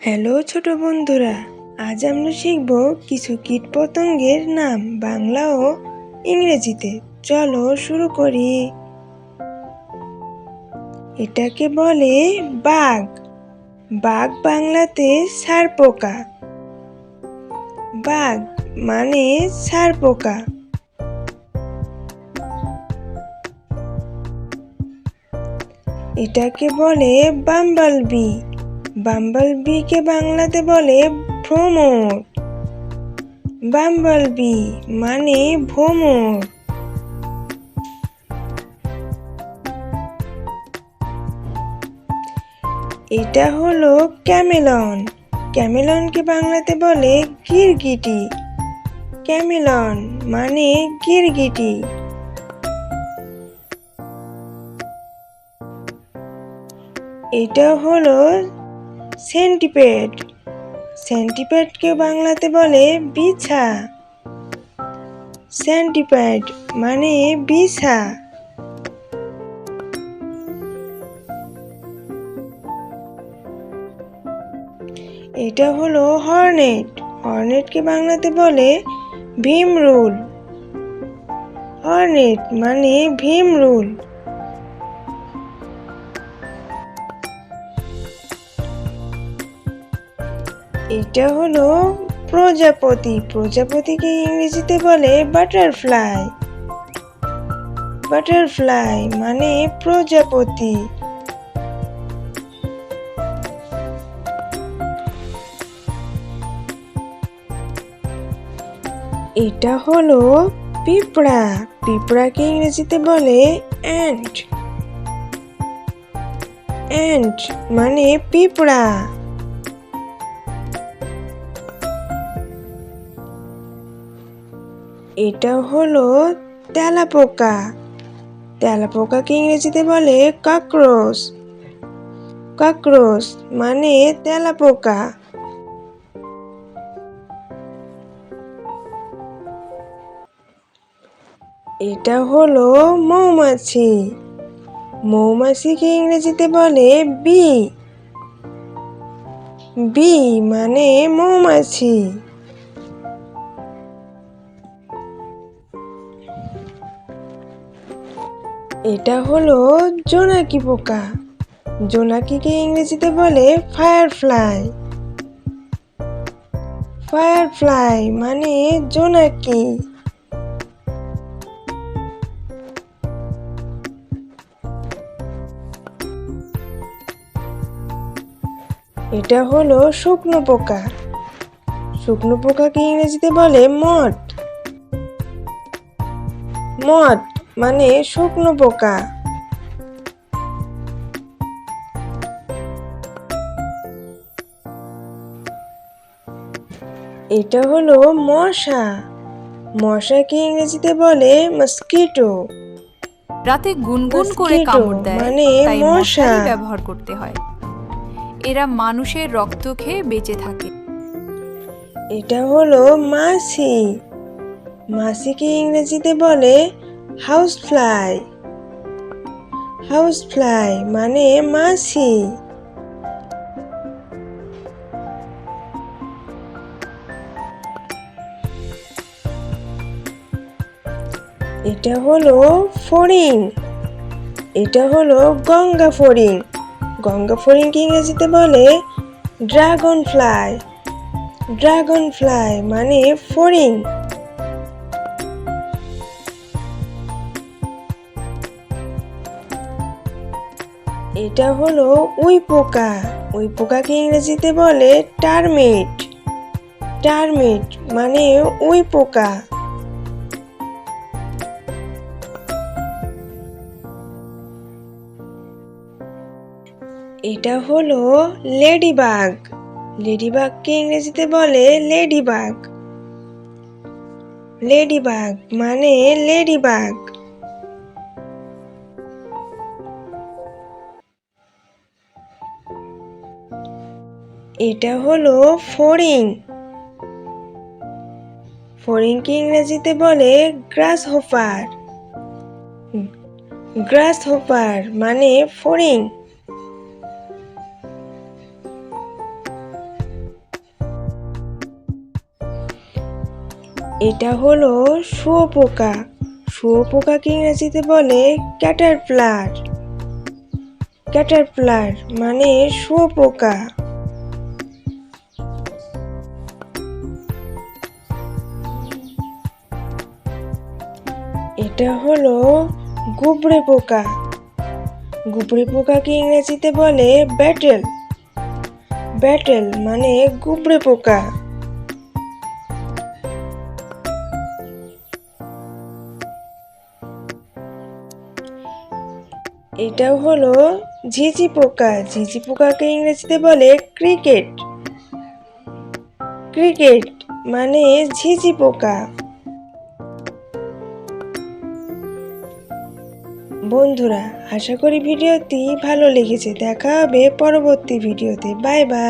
Hello ছোট বন্ধুরা, আজ আমরা শিখব কিছু কীটপতঙ্গের নাম বাংলা ও ইংরেজিতে। চলো শুরু করি। এটাকে বলে বাঘ। বাঘ বাংলাতে সার পোকা বাঘ মানে সার পোকা এটাকে বলে বাম্বাল বি বাম্বল বিকে বাংলাতে বলে ভ্রমর। বাম্বল বি মানে ভ্রমর। এটা হলো ক্যামেলন। ক্যামেলনকে বাংলাতে বলে গিরগিটি। ক্যামেলন মানে গিরগিটি। এটা হলো সেন্টিপেড। সেন্টিপেডকে বাংলাতে বলে বিছা। সেন্টিপেড মানে বিছা। এটা হলো হর্নেট। হর্নেটকে বাংলাতে বলে ভীমরুল। হর্নেট মানে ভীমরুল। এটা হলো প্রজাপতি। প্রজাপতিকে ইংরেজিতে বলে বাটারফ্লাই বাটারফ্লাই মানে প্রজাপতি। এটা হলো পিঁপড়া। পিঁপড়াকে ইংরেজিতে বলে অ্যান্ট অ্যান্ট মানে পিঁপড়া। এটা হলো তেলাপোকা। তেলাপোকাকে ইংরেজিতে বলে কাকরোচ। কাকরোচ মানে তেলাপোকা। এটা হলো মৌমাছি। মৌমাছিকে ইংরেজিতে বলে বি। বি মানে মৌমাছি। এটা হলো জোনাকি পোকা। জোনাকিকে ইংরেজিতে বলে ফায়ারফ্লাই। ফায়ারফ্লাই মানে জোনাকি। এটা হলো শুকনো পোকা। শুকনো পোকাকে ইংরেজিতে বলে মট মট মানে শুকনো পোকা। এটা হলো মশা। মশাকে ইংরেজিতে বলে মস্কিটো রাতে গুনগুন করে কামড় দেয় মানে মশা। ব্যবহার করতে হয়। এরা মানুষের রক্ত খেয়ে বেঁচে থাকে। এটা হলো মাছি। মাছিকে ইংরেজিতে বলে হাউস ফ্লাই হাউস ফ্লাই মানে মাছি। এটা হলো ফড়িং। এটা হলো গঙ্গা ফড়িং। গঙ্গা ফড়িংকে ইংরেজিতে বলে? ড্রাগন ফ্লাই ড্রাগন ফ্লাই মানে ফড়িং। এটা হলো উই পোকা। উই পোকাকে ইংরেজিতে বলে টার্মেট। টার্মেট মানে উই পোকা। এটা হলো লেডিবাগ। লেডিবাগকে ইংরেজিতে বলে লেডিবাগ। লেডিবাগ মানে লেডিবাগ। এটা হলো ফড়িং ফড়িংকে ইংরেজিতে বলে গ্রাস হোপার গ্রাস হোপার মানে ফরিং এটা হলো শুয়োপোকা। শুয়োপোকাকে ইংরেজিতে বলে ক্যাটারপ্লার। ক্যাটারপ্লার মানে শুয়োপোকা। এটা হলো গুবরে পোকা। গুবরে পোকাকে ইংরেজিতে বলে ব্যাটেল। ব্যাটেল মানে গুবরে পোকা। এটাও হলো ঝিঝি পোকা। ঝিঝি পোকাকে ইংরেজিতে বলে ক্রিকেট। ক্রিকেট মানে ঝিঝি পোকা। বন্ধুরা আশা করি ভিডিওটি ভালো লেগেছে। দেখা হবে পরবর্তী ভিডিওতে। Bye bye.